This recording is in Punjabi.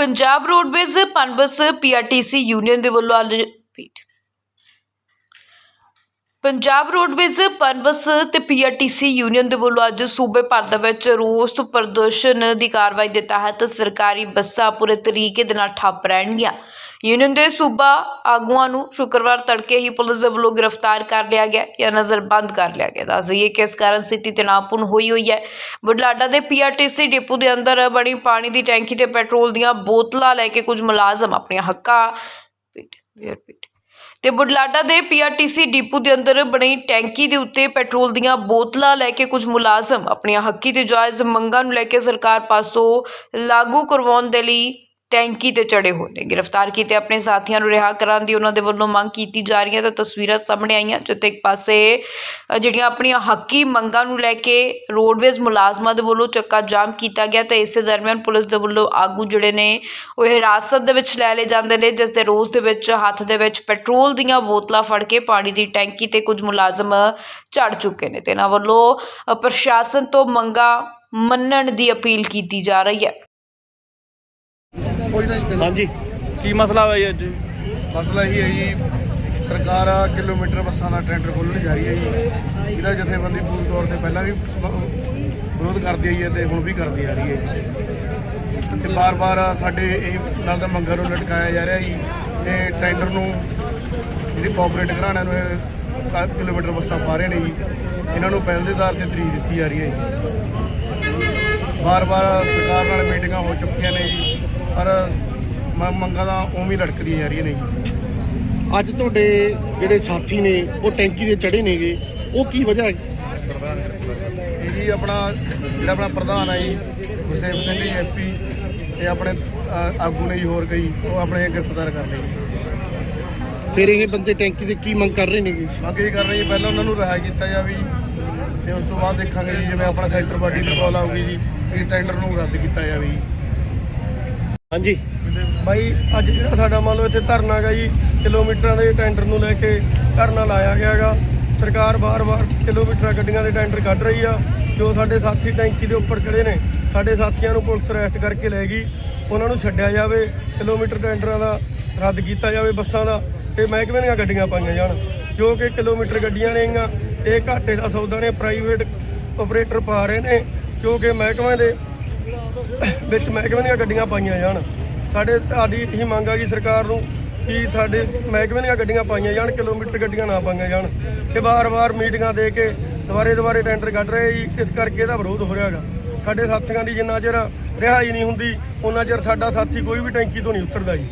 Punjab roadways PUNBUS PRTC union ਦੇ ਵੱਲੋਂ ਅੱਜ repeat ਪੰਜਾਬ ਰੋਡਵੇਜ਼ ਪਨਬਸ ਤੇ ਪੀਆਰਟੀਸੀ ਯੂਨੀਅਨ ਦੇ ਵੱਲੋਂ ਅੱਜ ਸੂਬੇ ਭਰ ਦੇ ਵਿੱਚ ਰੋਸ ਪ੍ਰਦਰਸ਼ਨ ਦੀ ਕਾਰਵਾਈ ਦੇ ਤਹਿਤ ਸਰਕਾਰੀ ਬੱਸਾਂ ਪੂਰੇ ਤਰੀਕੇ ਦੇ ਨਾਲ ਠੱਪ ਰਹਿਣਗੀਆਂ। ਯੂਨੀਅਨ ਦੇ ਸੂਬਾ ਆਗੂਆਂ ਨੂੰ ਸ਼ੁੱਕਰਵਾਰ ਤੜਕੇ ਹੀ ਪੁਲਿਸ ਦੇ ਵੱਲੋਂ ਗ੍ਰਿਫਤਾਰ ਕਰ ਲਿਆ ਗਿਆ ਜਾਂ ਨਜ਼ਰਬੰਦ ਕਰ ਲਿਆ ਗਿਆ ਦੱਸ ਦਈਏ ਕਿ ਇਸ ਕਾਰਨ ਸਥਿਤੀ ਤਣਾਅਪੂਰਨ ਹੋਈ ਹੋਈ ਹੈ। ਬੁਢਲਾਡਾ ਦੇ ਪੀਆਰਟੀਸੀ ਡਿਪੂ ਦੇ ਅੰਦਰ ਬਣੀ ਪਾਣੀ ਦੀ ਟੈਂਕੀ ਤੇ ਪੈਟਰੋਲ ਦੀਆਂ ਬੋਤਲਾਂ ਲੈ ਕੇ ਕੁਝ ਮੁਲਾਜ਼ਮ ਆਪਣੀਆਂ ਹੱਕਾਂ ਪਿੱਟ ਵੇਅਰ ਪਿੱਟ। ਤੇ ਬੁਢਲਾਡਾ ਦੇ ਪੀਆਰਟੀਸੀ ਡਿਪੂ ਦੇ ਅੰਦਰ ਬਣੀ ਟੈਂਕੀ ਦੇ ਉੱਤੇ ਪੈਟਰੋਲ ਦੀਆਂ ਬੋਤਲਾਂ ਲੈ ਕੇ ਕੁਝ ਮੁਲਾਜ਼ਮ ਆਪਣੀਆਂ ਹੱਕੀ ਤੇ ਜਾਇਜ਼ ਮੰਗਾਂ ਨੂੰ ਲੈ ਕੇ ਸਰਕਾਰ ਪਾਸੋਂ ਲਾਗੂ ਕਰਵਾਉਣ ਦੇ ਲਈ ਟੈਂਕੀ ਤੇ ਚੜੇ ਹੋਏ ਨੇ। ਗ੍ਰਿਫਤਾਰ ਕੀਤੇ ਆਪਣੇ ਸਾਥੀਆਂ ਨੂੰ ਰਿਹਾ ਕਰਾਉਣ ਦੀ ਉਹਨਾਂ ਦੇ ਵੱਲੋਂ ਮੰਗ ਕੀਤੀ ਜਾ ਰਹੀ ਹੈ ਤਾਂ ਤਸਵੀਰਾਂ ਸਾਹਮਣੇ ਆਈਆਂ ਜਿੱਥੇ ਇੱਕ ਪਾਸੇ ਜਿਹੜੀਆਂ ਆਪਣੀਆਂ ਹੱਕੀ ਮੰਗਾਂ ਨੂੰ ਲੈ ਕੇ ਰੋਡਵੇਜ਼ ਮੁਲਾਜ਼ਮਾਂ ਦੇ ਵੱਲੋਂ ਚੱਕਾ ਜਾਮ ਕੀਤਾ ਗਿਆ ਤੇ ਇਸੇ ਦਰਮਿਆਨ ਪੁਲਿਸ ਦੇ ਵੱਲੋਂ ਆਗੂ ਜਿਹੜੇ ਨੇ, ਉਹ ਹਿਰਾਸਤ ਦੇ ਵਿੱਚ ਲੈ ਲਏ ਜਾਂਦੇ ਨੇ, ਜਿਸ ਦੇ ਰੋਸ ਦੇ ਵਿੱਚ, ਹੱਥ ਦੇ ਵਿੱਚ ਪੈਟਰੋਲ ਦੀਆਂ ਬੋਤਲਾਂ ਫੜ ਕੇ ਪਾਣੀ ਦੀ ਟੈਂਕੀ ਤੇ ਕੁਝ ਮੁਲਾਜ਼ਮ ਝੜ ਚੁੱਕੇ ਨੇ। ਤੇ ਇਹਨਾਂ ਵੱਲੋਂ ਪ੍ਰਸ਼ਾਸਨ ਤੋਂ ਮੰਗਾਂ ਮੰਨਣ ਦੀ ਅਪੀਲ ਕੀਤੀ ਜਾ ਰਹੀ ਹੈ। ਕੋਈ ਨਾ ਜੀ ਹਾਂਜੀ। ਕੀ ਮਸਲਾ ਹੋਇਆ ਜੀ ਅੱਜ? ਮਸਲਾ ਇਹੀ ਹੈ ਜੀ ਸਰਕਾਰ ਆ ਕਿਲੋਮੀਟਰ ਬੱਸਾਂ ਦਾ ਟੈਂਡਰ ਖੋਲ੍ਹਣ ਜਾ ਰਹੀ ਹੈ ਜੀ। ਇਹਦਾ ਜਥੇਬੰਦੀ ਪੂਰਨ ਤੌਰ ਤੇ ਪਹਿਲਾਂ ਵੀ ਸਮ- ਵਿਰੋਧ ਕਰਦੀ ਆਈ ਹੈ ਤੇ ਹੁਣ ਵੀ ਕਰਦੀ ਆ ਰਹੀ ਹੈ ਜੀ। ਤੇ ਬਾਰ-ਬਾਰ ਸਾਡੇ ਇਹ ਨਾਲ ਦਾ ਮੰਗਾਂ ਨੂੰ ਲਟਕਾਇਆ ਜਾ ਰਿਹਾ ਜੀ ਤੇ ਟੈਂਡਰ ਨੂੰ ਜਿਹੜੀ ਕੋਆਪਰੇਟ ਘਰਾਣਿਆਂ ਨੂੰ ਇਹ ਕ- ਕਿਲੋਮੀਟਰ ਬੱਸਾਂ ਪਾ ਰਹੇ ਨੇ ਜੀ ਇਹਨਾਂ ਨੂੰ ਪਹਿਲ ਦੇ ਆਧਾਰ ਤੇ ਤਰੀਕ ਦਿੱਤੀ ਜਾ ਰਹੀ ਹੈ ਜੀ। ਬਾਰ-ਬਾਰ ਸਰਕਾਰ ਨਾਲ ਮੀਟਿੰਗਾਂ ਹੋ ਚੁੱਕੀਆਂ ਨੇ ਜੀ। ਪਰ ਮ- ਮੰਗਾਂ ਦਾ ਉਵੇਂ ਹੀ ਲਟਕਦੀਆਂ ਜਾ ਰਹੀਆਂ ਨੇ ਜੀ। ਅੱਜ ਤੁਹਾਡੇ ਜਿਹੜੇ ਸਾਥੀ ਨੇ ਉਹ ਟੈਂਕੀ ਦੇ ਚੜੇ ਨੇਗੇ ਉਹ ਕੀ ਵਜ੍ਹਾ ਹੈ? ਇਹ ਜੀ ਆਪਣਾ ਜਿਹੜਾ ਆਪਣਾ ਪ੍ਰਧਾਨ ਹੈ ਜੀ ਗੁਰਸੇਵ ਸਿੰਘ ਜੀ ਐਮਪੀ ਤੇ ਆਪਣੇ ਅ, ਆਗੂ ਨੇ ਜੀ ਹੋਰ ਕਈ ਉਹ ਆਪਣੇ ਗ੍ਰਿਫਤਾਰ ਕਰ ਲਏ ਜੀ। ਫਿਰ ਇਹ ਬੰਦੇ ਟੈਂਕੀ ਤੇ ਕੀ ਮੰਗ ਕਰ ਰਹੇ ਨੇਗੇ? ਮੰਗ ਇਹ ਕਰ ਰਹੇ ਜੀ ਪਹਿਲਾਂ ਉਹਨਾਂ ਨੂੰ ਰਿਹਾ ਕੀਤਾ ਜਾਵੇ ਜੀ ਤੇ ਉਸ ਤੋਂ ਬਾਅਦ ਦੇਖਾਂਗੇ ਜੀ ਜਿਵੇਂ ਆਪਣਾ ਸੈਂਟਰ ਬਾਡੀ ਦੀ ਕਾਲ ਆਊਗੀ ਜੀ ਇਹ ਟੈਂਡਰ ਨੂੰ ਰੱਦ ਕੀਤਾ ਜਾਵੇ ਜੀ। ਹਾਂਜੀ। ਬਾਈ, ਅੱਜ ਜਿਹੜਾ ਸਾਡਾ ਮੰਨ ਲਓ ਇੱਥੇ ਧਰਨਾ ਹੈਗਾ ਜੀ, ਕਿਲੋਮੀਟਰਾਂ ਦੇ ਟੈਂਡਰ ਨੂੰ ਲੈ ਕੇ ਧਰਨਾ ਲਾਇਆ ਗਿਆ ਹੈਗਾ। ਸਰਕਾਰ ਬਾਰ-ਬਾਰ ਕਿਲੋਮੀਟਰਾਂ ਗੱਡੀਆਂ ਦੇ ਟੈਂਡਰ ਕੱਢ ਰਹੀ ਆ। ਜੋ ਸਾਡੇ ਸਾਥੀ ਟੈਂਕੀ ਦੇ ਉੱਪਰ ਖੜੇ ਨੇ, ਸਾਡੇ ਸਾਥੀਆਂ ਨੂੰ ਪੁਲਿਸ ਅਰੈਸਟ ਕਰਕੇ ਲੈ ਗਈ। ਉਹਨਾਂ ਨੂੰ ਛੱਡਿਆ ਜਾਵੇ, ਕਿਲੋਮੀਟਰ ਟੈਂਡਰਾਂ ਦਾ ਰੱਦ ਕੀਤਾ ਜਾਵੇ, ਬੱਸਾਂ ਦਾ ਤੇ ਮਹਿਕਮੇ ਦੀਆਂ ਗੱਡੀਆਂ ਪਾਈਆਂ ਜਾਣ। ਜੋ ਕਿ ਕਿਲੋਮੀਟਰ ਗੱਡੀਆਂ ਨੇਗੀਆਂ ਇਹ ਘਾਟੇ ਦਾ ਸੌਦਾ ਨੇ ਪ੍ਰਾਈਵੇਟ ਆਪਰੇਟਰ ਪਾ ਰਹੇ ਨੇ ਕਿਉਂਕਿ ਮਹਿਕਮੇ ਦੇ ਵਿੱਚ ਮਹਿਕਮੇ ਦੀਆਂ ਗੱਡੀਆਂ ਪਾਈਆਂ ਜਾਣ। ਸਾਡੇ ਤੁਹਾਡੀ ਇਹੀ ਮੰਗ ਆ ਕਿ ਸਰਕਾਰ ਨੂੰ ਕਿ ਸਾਡੇ ਮਹਿਕਮੇ ਦੀਆਂ ਗੱਡੀਆਂ ਪਾਈਆਂ ਜਾਣ, ਕਿਲੋਮੀਟਰ ਗੱਡੀਆਂ ਨਾ ਪਾਈਆਂ ਜਾਣ। ਤੇ ਵਾਰ-ਵਾਰ ਮੀਟਿੰਗਾਂ ਦੇ ਕੇ ਦੁਬਾਰੇ ਦੁਬਾਰੇ ਟੈਂਡਰ ਕੱਢ ਰਹੇ ਜੀ। ਇਸ ਕਰਕੇ ਇਹਦਾ ਵਿਰੋਧ ਹੋ ਰਿਹਾ ਹੈਗਾ। ਸਾਡੇ ਸਾਥੀਆਂ ਦੀ ਜਿੰਨਾ ਚਿਰ ਰਿਹਾਈ ਨਹੀਂ ਹੁੰਦੀ, ਉਹਨਾਂ ਚਿਰ ਸਾਡਾ ਸਾਥੀ ਕੋਈ ਵੀ ਟੈਂਕੀ ਤੋਂ ਨਹੀਂ ਉਤਰਦਾ ਜੀ।